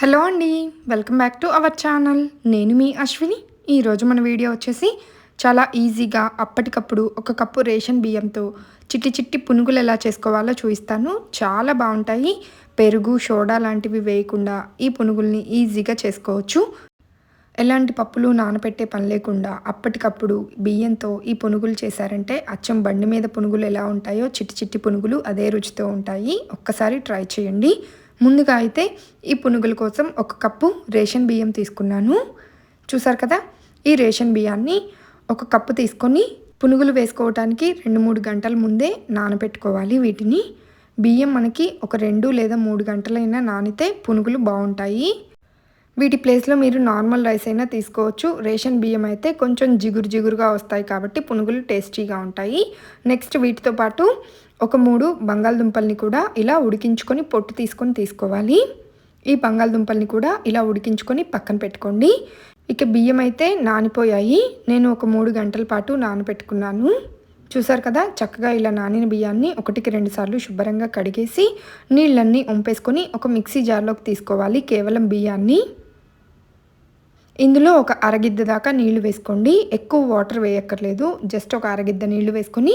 Hello అండి welcome back to our channel. నేను మీ అశ్విని. ఈరోజు మన వీడియో వచ్చేసి చాలా ఈజీగా అప్పటికప్పుడు ఒక కప్పు రేషన్ బియ్యంతో చిట్టి చిట్టి పునుగులు ఎలా చేసుకోవాలో చూపిస్తాను. చాలా బాగుంటాయి. పెరుగు సోడా లాంటివి వేయకుండా ఈ పునుగుల్ని ఈజీగా చేసుకోవచ్చు. ఎలాంటి పప్పులు నానబెట్టే పని లేకుండా అప్పటికప్పుడు బియ్యంతో ఈ పునుగులు చేశారంటే అచ్చం బండి మీద పునుగులు ఎలా ఉంటాయో చిట్టి చిట్టి పునుగులు అదే రుచితో ఉంటాయి. ఒక్కసారి ట్రై చేయండి. ముందుగా అయితే ఈ పునుగుల కోసం ఒక కప్పు రేషన్ బియ్యం తీసుకున్నాను. చూసారు కదా? ఈ రేషన్ బియ్యాన్ని ఒక కప్పు తీసుకొని పునుగులు వేసుకోవటానికి రెండు మూడు గంటల ముందే నానబెట్టుకోవాలి వీటిని. బియ్యం మనకి ఒక రెండు లేదా మూడు గంటలైనా నానితే పునుగులు బాగుంటాయి. వీటి ప్లేస్లో మీరు నార్మల్ రైస్ అయినా తీసుకోవచ్చు. రేషన్ బియ్యం అయితే కొంచెం జిగురు జిగురుగా వస్తాయి కాబట్టి పునుగులు టేస్టీగా ఉంటాయి. నెక్స్ట్ వీటితో పాటు ఒక మూడు బంగాళదుంపల్ని కూడా ఇలా ఉడికించుకొని పొట్టు తీసుకొని తీసుకోవాలి. ఈ బంగాళదుంపల్ని కూడా ఇలా ఉడికించుకొని పక్కన పెట్టుకోండి. ఇక బియ్యం అయితే నానిపోయాయి. నేను ఒక మూడు గంటల పాటు నానబెట్టుకున్నాను. చూసారు కదా చక్కగా ఇలా నానిన బియ్యాన్ని ఒకటికి రెండు సార్లు శుభ్రంగా కడిగేసి నీళ్ళన్నీ ఉంపేసుకొని ఒక మిక్సీ జార్లోకి తీసుకోవాలి కేవలం బియ్యాన్ని. ఇందులో ఒక అరగిద్ద దాకా నీళ్ళు వేసుకోండి. ఎక్కువ వాటర్ వేయక్కర్లేదు. జస్ట్ ఒక అరగిద్ద నీళ్ళు వేసుకొని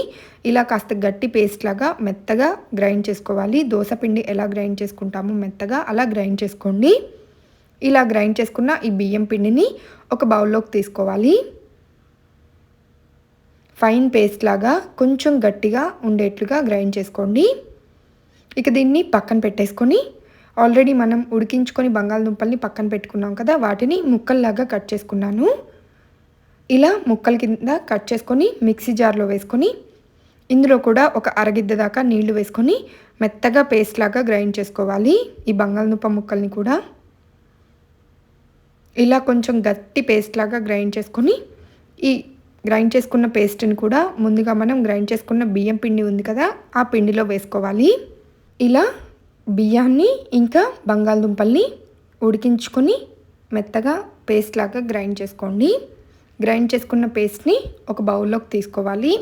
ఇలా కాస్త గట్టి పేస్ట్ లాగా మెత్తగా గ్రైండ్ చేసుకోవాలి. దోశ పిండి ఎలా గ్రైండ్ చేసుకుంటామో మెత్తగా అలా గ్రైండ్ చేసుకోండి. ఇలా గ్రైండ్ చేసుకున్న ఈ బియ్యం పిండిని ఒక బౌల్లోకి తీసుకోవాలి. ఫైన్ పేస్ట్ లాగా కొంచెం గట్టిగా ఉండేట్లుగా గ్రైండ్ చేసుకోండి. ఇక దీన్ని పక్కన పెట్టేసుకొని ఆల్రెడీ మనం ఉడికించుకొని బంగాళదుంపల్ని పక్కన పెట్టుకున్నాం కదా వాటిని ముక్కల్లాగా కట్ చేసుకున్నాను. ఇలా ముక్కల కింద కట్ చేసుకొని మిక్సీ జార్లో వేసుకొని ఇందులో కూడా ఒక అరగిద్ద దాకా నీళ్ళు వేసుకొని మెత్తగా పేస్ట్ లాగా గ్రైండ్ చేసుకోవాలి ఈ బంగాళదుంప ముక్కల్ని కూడా. ఇలా కొంచెం గట్టి పేస్ట్ లాగా గ్రైండ్ చేసుకొని ఈ గ్రైండ్ చేసుకున్న పేస్ట్ని కూడా ముందుగా మనం గ్రైండ్ చేసుకున్న బియ్యం పిండి ఉంది కదా ఆ పిండిలో వేసుకోవాలి. ఇలా బియ్యాన్ని ఇంకా బంగాళదుంపల్ని ఉడికించుకొని మెత్తగా పేస్ట్ లాగా గ్రైండ్ చేసుకోండి. గ్రైండ్ చేసుకున్న పేస్ట్ని ఒక బౌల్లోకి తీసుకోవాలి.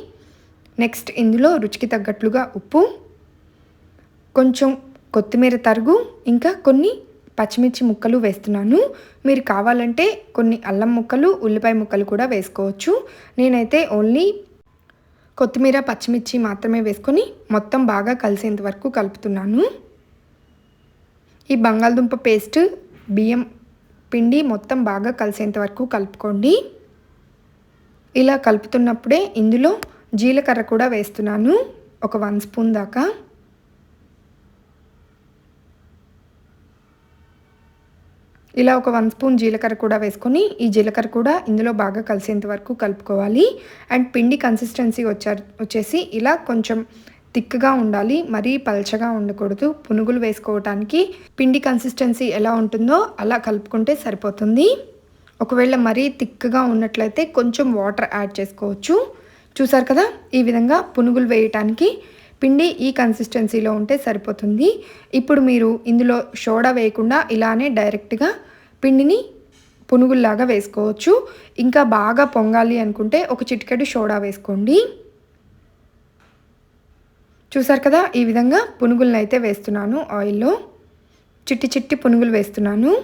నెక్స్ట్ ఇందులో రుచికి తగ్గట్లుగా ఉప్పు కొంచెం కొత్తిమీర తరుగు ఇంకా కొన్ని పచ్చిమిర్చి ముక్కలు వేస్తున్నాను. మీరు కావాలంటే కొన్ని అల్లం ముక్కలు ఉల్లిపాయ ముక్కలు కూడా వేసుకోవచ్చు. నేనైతే ఓన్లీ కొత్తిమీర పచ్చిమిర్చి మాత్రమే వేసుకొని మొత్తం బాగా కలిసేంత వరకు కలుపుతున్నాను. ఈ బంగాళదుంప పేస్ట్ బియ్యం పిండి మొత్తం బాగా కలిసేంత వరకు కలుపుకోండి. ఇలా కలుపుతున్నప్పుడే ఇందులో జీలకర్ర కూడా వేస్తున్నాను ఒక వన్ స్పూన్ దాకా. ఇలా ఒక వన్ స్పూన్ జీలకర్ర కూడా వేసుకొని ఈ జీలకర్ర కూడా ఇందులో బాగా కలిసేంత వరకు కలుపుకోవాలి. అండ్ పిండి కన్సిస్టెన్సీ వచ్చారు వచ్చేసి ఇలా కొంచెం థిక్గా ఉండాలి మరీ పల్చగా ఉండకూడదు. పునుగులు వేసుకోవటానికి పిండి కన్సిస్టెన్సీ ఎలా ఉంటుందో అలా కలుపుకుంటే సరిపోతుంది. ఒకవేళ మరీ థిక్గా ఉన్నట్లయితే కొంచెం వాటర్ యాడ్ చేసుకోవచ్చు. చూసారు కదా ఈ విధంగా పునుగులు వేయటానికి పిండి ఈ కన్సిస్టెన్సీలో ఉంటే సరిపోతుంది. ఇప్పుడు మీరు ఇందులో సోడా వేయకుండా ఇలానే డైరెక్ట్గా పిండిని పునుగుల్లాగా వేసుకోవచ్చు. ఇంకా బాగా పొంగాలి అనుకుంటే ఒక చిటికెడు సోడా వేసుకోండి. చూసారు కదా? ఈ విధంగా పునుగులను అయితే వేస్తున్నాను. ఆయిల్లో చిట్టి చిట్టి పునుగులు వేస్తున్నాను.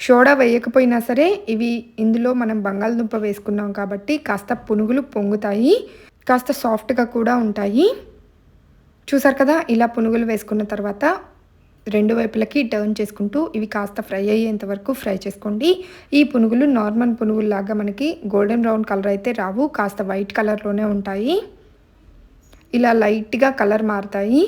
సోడా వేయకపోయినా సరే ఇవి ఇందులో మనం బంగాళదుంప వేసుకున్నాం కాబట్టి కాస్త పునుగులు పొంగుతాయి. కాస్త సాఫ్ట్గా కూడా ఉంటాయి. చూసారు కదా? ఇలా పునుగులు వేసుకున్న తర్వాత రెండు వైపులకి టర్న్ చేసుకుంటూ ఇవి కాస్త ఫ్రై అయ్యేంత వరకు ఫ్రై చేసుకోండి. ఈ పునుగులు నార్మల్ పునుగుల్లాగా మనకి గోల్డెన్ బ్రౌన్ కలర్ అయితే రావు కాస్త వైట్ కలర్లోనే ఉంటాయి. ఇలా లైట్గా కలర్ మారుతాయి.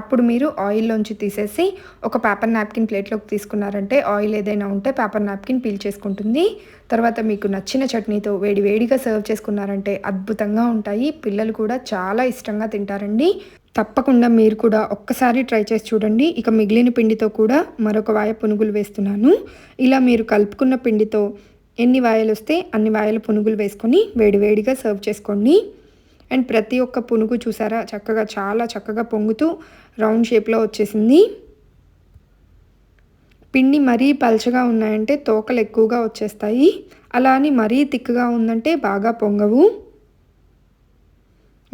అప్పుడు మీరు ఆయిల్లోంచి తీసేసి ఒక పేపర్ నాప్కిన్ ప్లేట్లోకి తీసుకున్నారంటే ఆయిల్ ఏదైనా ఉంటే పేపర్ నాప్కిన్ పీల్ చేసుకుంటుంది. తర్వాత మీకు నచ్చిన చట్నీతో వేడి వేడిగా సర్వ్ చేసుకున్నారంటే అద్భుతంగా ఉంటాయి. పిల్లలు కూడా చాలా ఇష్టంగా తింటారండి. తప్పకుండా మీరు కూడా ఒక్కసారి ట్రై చేసి చూడండి. ఇక మిగిలిన పిండితో కూడా మరొక వాయ పునుగులు వేస్తున్నాను. ఇలా మీరు కలుపుకున్న పిండితో ఎన్ని వాయలు వస్తే అన్ని వాయల పునుగులు వేసుకొని వేడివేడిగా సర్వ్ చేసుకోండి. అండ్ ప్రతి ఒక్క పునుగు చూసారా? చక్కగా చాలా చక్కగా పొంగుతూ రౌండ్ షేప్లో వచ్చేసింది. పిండి మరీ పల్చగా ఉన్నాయంటే తోకలు ఎక్కువగా వచ్చేస్తాయి. అలా అని మరీ తిక్కుగా ఉందంటే బాగా పొంగవు.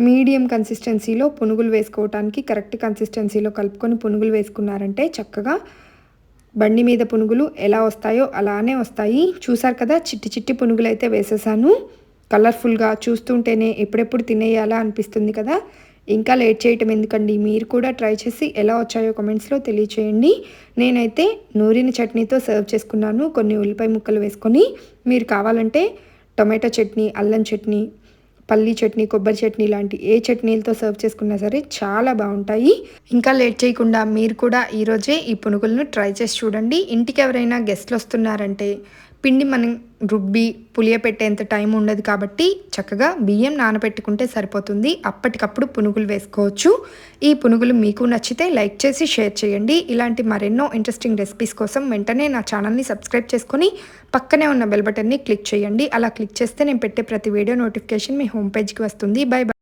మీడియం కన్సిస్టెన్సీలో పునుగులు వేసుకోవటానికి కరెక్ట్ కన్సిస్టెన్సీలో కలుపుకొని పునుగులు వేసుకున్నారంటే చక్కగా బండి మీద పునుగులు ఎలా వస్తాయో అలానే వస్తాయి. చూసారు కదా చిట్టి చిట్టి పునుగులు అయితే వేసేసాను. కలర్ఫుల్గా చూస్తుంటేనే ఎప్పుడెప్పుడు తినేయాలా అనిపిస్తుంది కదా? ఇంకా లేట్ చేయటం ఎందుకండి? మీరు కూడా ట్రై చేసి ఎలా వచ్చాయో కమెంట్స్లో తెలియచేయండి. నేనైతే నూరిన చట్నీతో సర్వ్ చేసుకున్నాను. కొన్ని ఉల్లిపాయ ముక్కలు వేసుకొని మీరు కావాలంటే టొమాటో చట్నీ అల్లం చట్నీ పల్లీ చట్నీ కొబ్బరి చట్నీ లాంటి ఏ చట్నీలతో సర్వ్ చేసుకున్నా సరే చాలా బాగుంటాయి. ఇంకా లేట్ చేయకుండా మీరు కూడా ఈరోజే ఈ పునుగులను ట్రై చేసి చూడండి. ఇంటికి ఎవరైనా గెస్ట్లు వస్తున్నారంటే పిండి మనం రుబ్బి పులియపెట్టేంత టైం ఉండదు కాబట్టి చక్కగా బియ్యం నానబెట్టుకుంటే సరిపోతుంది. అప్పటికప్పుడు పునుగులు వేసుకోవచ్చు. ఈ పునుగులు మీకు నచ్చితే లైక్ చేసి షేర్ చేయండి. ఇలాంటి మరెన్నో ఇంట్రెస్టింగ్ రెసిపీస్ కోసం వెంటనే నా ఛానల్ని సబ్స్క్రైబ్ చేసుకొని పక్కనే ఉన్న బెల్ బటన్ని క్లిక్ చేయండి. అలా క్లిక్ చేస్తే నేను పెట్టే ప్రతి వీడియో నోటిఫికేషన్ మీ హోమ్ పేజ్కి వస్తుంది. Bye bye